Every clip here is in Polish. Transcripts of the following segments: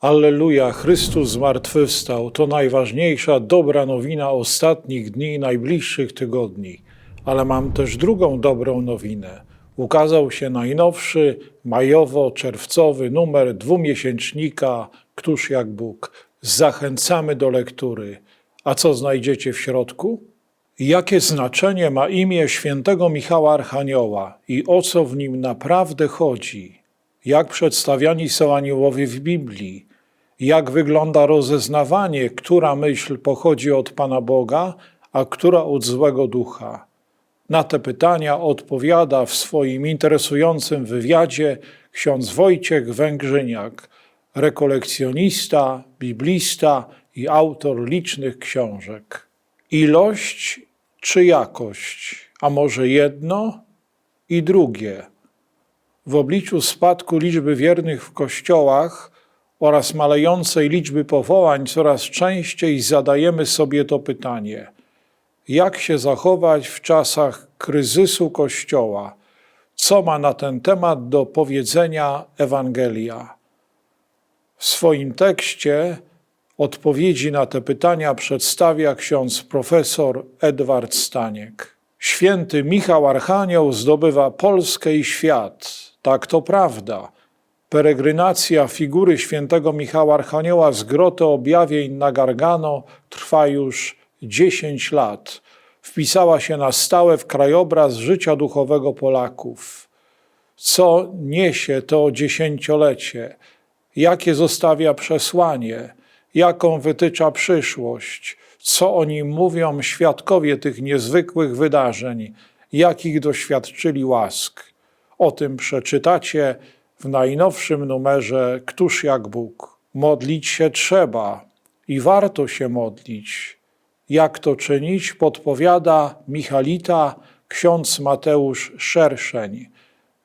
Alleluja, Chrystus zmartwychwstał. To najważniejsza dobra nowina ostatnich dni najbliższych tygodni. Ale mam też drugą dobrą nowinę. Ukazał się najnowszy majowo-czerwcowy numer dwumiesięcznika Któż jak Bóg. Zachęcamy do lektury. A co znajdziecie w środku? Jakie znaczenie ma imię świętego Michała Archanioła i o co w nim naprawdę chodzi? Jak przedstawiani są aniołowie w Biblii? Jak wygląda rozeznawanie, która myśl pochodzi od Pana Boga, a która od złego ducha? Na te pytania odpowiada w swoim interesującym wywiadzie ksiądz Wojciech Węgrzyniak, rekolekcjonista, biblista i autor licznych książek. Ilość czy jakość, a może jedno i drugie? W obliczu spadku liczby wiernych w kościołach oraz malejącej liczby powołań coraz częściej zadajemy sobie to pytanie: jak się zachować w czasach kryzysu Kościoła? Co ma na ten temat do powiedzenia Ewangelia? W swoim tekście odpowiedzi na te pytania przedstawia ksiądz profesor Edward Staniek. Święty Michał Archanioł zdobywa Polskę i świat. Tak to prawda. Peregrynacja figury świętego Michała Archanioła z groty objawień na Gargano trwa już 10 lat. Wpisała się na stałe w krajobraz życia duchowego Polaków. Co niesie to dziesięciolecie? Jakie zostawia przesłanie? Jaką wytycza przyszłość? Co o nim mówią świadkowie tych niezwykłych wydarzeń? Jakich doświadczyli łask? O tym przeczytacie w najnowszym numerze Któż jak Bóg. Modlić się trzeba i warto się modlić. Jak to czynić, podpowiada Michalita ksiądz Mateusz Szerszeń.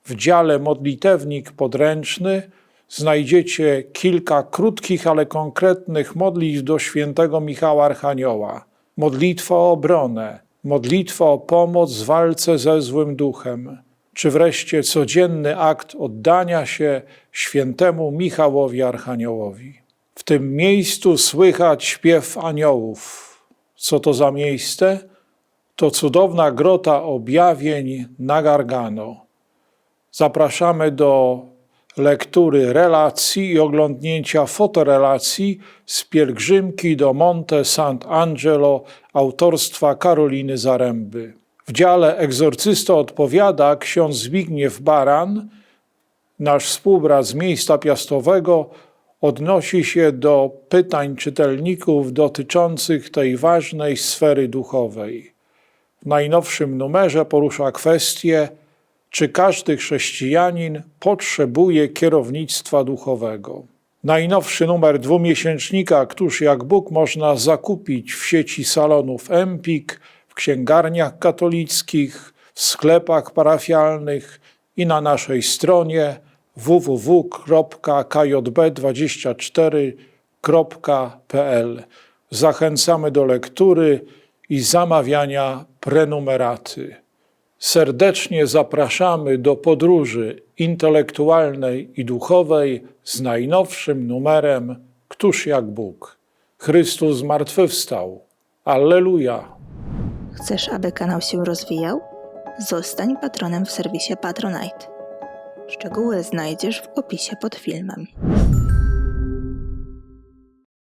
W dziale modlitewnik podręczny znajdziecie kilka krótkich, ale konkretnych modlitw do świętego Michała Archanioła. Modlitwa o obronę, modlitwa o pomoc w walce ze złym duchem, czy wreszcie codzienny akt oddania się świętemu Michałowi Archaniołowi. W tym miejscu słychać śpiew aniołów. Co to za miejsce? To cudowna grota objawień na Gargano. Zapraszamy do lektury relacji i oglądnięcia fotorelacji z pielgrzymki do Monte Sant'Angelo autorstwa Karoliny Zaręby. W dziale egzorcysta odpowiada ksiądz Zbigniew Baran, nasz współbrat z miejsca piastowego, odnosi się do pytań czytelników dotyczących tej ważnej sfery duchowej. W najnowszym numerze porusza kwestię, czy każdy chrześcijanin potrzebuje kierownictwa duchowego. Najnowszy numer dwumiesięcznika Któż jak Bóg można zakupić w sieci salonów Empik, w księgarniach katolickich, w sklepach parafialnych i na naszej stronie www.kjb24.pl. Zachęcamy do lektury i zamawiania prenumeraty. Serdecznie zapraszamy do podróży intelektualnej i duchowej z najnowszym numerem Któż jak Bóg. Chrystus zmartwychwstał. Alleluja. Chcesz, aby kanał się rozwijał? Zostań patronem w serwisie Patronite. Szczegóły znajdziesz w opisie pod filmem.